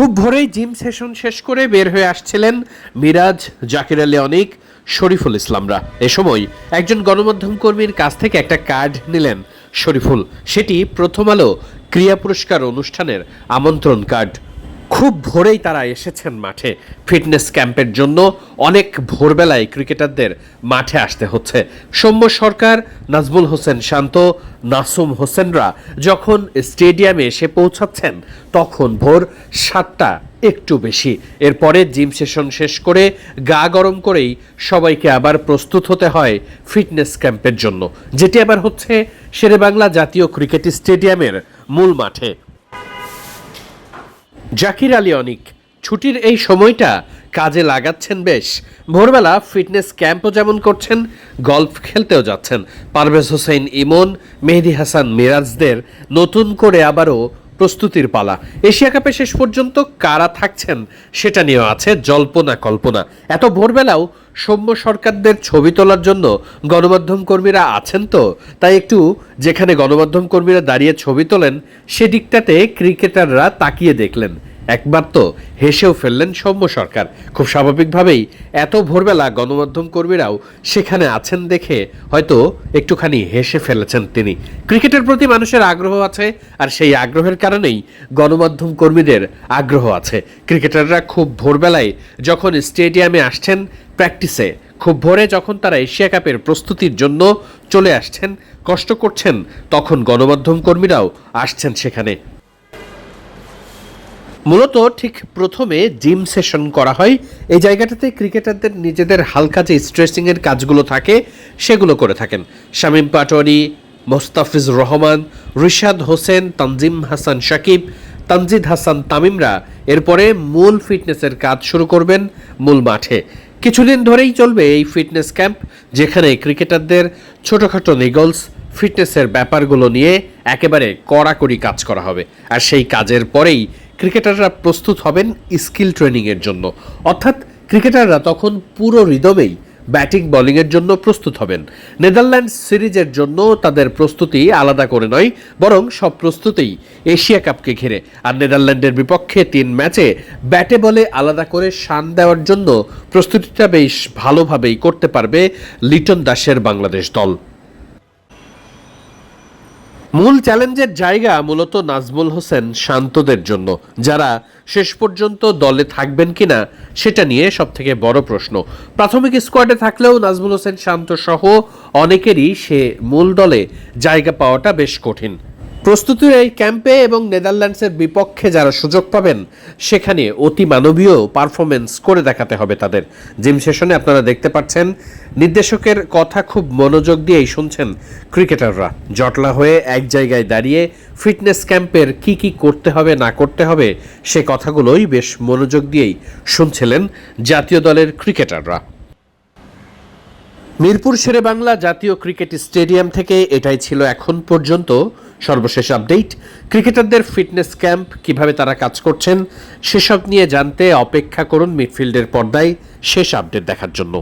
খুব ভোরেই gym session শেষ করে বের হয়ে আসছিলেন মিরাজ, জাকির আলী অনিক, শরীফুল ইসলামরা। এ সময় একজন গণমাধ্যম কর্মীর কাছ থেকে একটা কার্ড নিলেন শরীফুল। সেটি প্রথম আলো ক্রিয়া পুরস্কার অনুষ্ঠানের আমন্ত্রণ কার্ড। খুব ভোরেই তারা এসেছেন মাঠে। ফিটনেস ক্যাম্পের জন্য অনেক ভোরবেলায় ক্রিকেটারদের মাঠে আসতে হচ্ছে। সৌম্য সরকার, নাজমুল হোসেন শান্ত, নাসুম হোসেনরা যখন স্টেডিয়ামে এসে পৌঁছাচ্ছেন, তখন ভোর সাতটা একটু বেশি। এরপরে জিম সেশন শেষ করে গা গরম করেই সবাইকে আবার প্রস্তুত হতে হয় ফিটনেস ক্যাম্পের জন্য। যেটি আবার হচ্ছে শেরেবাংলা জাতীয় ক্রিকেট স্টেডিয়ামের মূল মাঠে। জাকির আলী অনিক, ছুটির এই সময়টা কাজে লাগাচ্ছেন বেশ। ভোরবেলা ফিটনেস ক্যাম্পও যেমন করছেন, গল্ফ খেলতেও যাচ্ছেন। পারভেজ হোসেন ইমন, মেহেদি হাসান মিরাজদের নতুন করে আবারও প্রস্তুতির পালা। এশিয়া কাপে শেষ পর্যন্ত কারা থাকছেন সেটা নিয়েও আছে জল্পনা কল্পনা। এত ভোরবেলাও সৌম্য সরকারদের ছবি তোলার জন্য গণমাধ্যম কর্মীরা আছেন তো, তাই একটু যেখানে গণমাধ্যম কর্মীরা দাঁড়িয়ে ছবি তোলেন, সেদিকটাতে ক্রিকেটাররা তাকিয়ে দেখলেন। একবার তো হেসেও ফেললেন সৌম্য সরকার। খুব স্বাভাবিকভাবেই এত ভোরবেলা গণমাধ্যম কর্মীরাও সেখানে আছেন দেখে হয়তো একটুখানি হেসে ফেলেছেন তিনি। ক্রিকেটের প্রতি মানুষের আগ্রহ আছে আর সেই আগ্রহের কারণেই গণমাধ্যম কর্মীদের আগ্রহ আছে। ক্রিকেটাররা খুব ভোরবেলায় যখন স্টেডিয়ামে আসছেন, প্র্যাকটিসে খুব ভোরে যখন তারা এশিয়া কাপের প্রস্তুতির জন্য চলে আসছেন, কষ্ট করছেন, তখন গণমাধ্যম কর্মীরাও আসছেন সেখানে। মূলত ঠিক প্রথমে জিম সেশন করা হয়। এই জায়গাটাতে ক্রিকেটারদের নিজেদের হালকা যে স্ট্রেসিংয়ের কাজগুলো থাকে, সেগুলো করে থাকেন। শামীম পাটোয়ারি, মোস্তাফিজ রহমান, রিশাদ হোসেন, তানজিম হাসান শাকিব, তানজিদ হাসান তামিমরা এরপরে মূল ফিটনেসের কাজ শুরু করবেন মূল মাঠে। কিছুদিন ধরেই চলবে এই ফিটনেস ক্যাম্প, যেখানে ক্রিকেটারদের ছোটোখাটো নিগলস, ফিটনেসের ব্যাপারগুলো নিয়ে একেবারে কড়াকড়ি কাজ করা হবে। আর সেই কাজের পরেই ক্রিকেটাররা প্রস্তুত হবেন স্কিল ট্রেনিংয়ের জন্য। অর্থাৎ ক্রিকেটাররা তখন পুরো রিদমেই ব্যাটিং, বোলিংয়ের জন্য প্রস্তুত হবেন। নেদারল্যান্ডস সিরিজের জন্য তাদের প্রস্তুতি আলাদা করে নয়, বরং সব প্রস্তুতিই এশিয়া কাপকে ঘিরে। আর নেদারল্যান্ডের বিপক্ষে তিন ম্যাচে ব্যাটে বলে আলাদা করে শান দেওয়ার জন্য প্রস্তুতিটা বেশ ভালোভাবেই করতে পারবে লিটন দাসের বাংলাদেশ দল। মূল চ্যালেঞ্জের জায়গা মূলত নাজমুল হোসেন শান্তদের জন্য। যারা শেষ পর্যন্ত দলে থাকবেন কিনা সেটা নিয়ে সব থেকে বড় প্রশ্ন। প্রাথমিক স্কোয়াডে থাকলেও নাজমুল হোসেন শান্ত সহ অনেকেরই সে মূল দলে জায়গা পাওয়াটা বেশ কঠিন। প্রস্তুতির এই ক্যাম্পে এবং নেদারল্যান্ডসের বিপক্ষে যারা সুযোগ পাবেন, সেখানে অতি মানবীয় পারফরমেন্স করে দেখাতে হবে তাদের। জিম সেশনে আপনারা দেখতে পাচ্ছেন, নির্দেশকের কথা খুব মনোযোগ দিয়েই শুনছেন ক্রিকেটাররা। জটলা হয়ে এক জায়গায় দাঁড়িয়ে ফিটনেস ক্যাম্পের কি কি করতে হবে, না করতে হবে, সে কথাগুলোই বেশ মনোযোগ দিয়েই শুনছিলেন জাতীয় দলের ক্রিকেটাররা। মিরপুর শেরে বাংলা জাতীয় ক্রিকেট স্টেডিয়াম থেকে এটাই ছিল এখন পর্যন্ত। সর্বশেষ আপডেট, ক্রিকেটারদের ফিটনেস ক্যাম্প কীভাবে তারা কাজ করছেন, সেসব নিয়ে জানতে অপেক্ষা করুন মিডফিল্ডের পর্দায় শেষ আপডেট দেখার জন্য।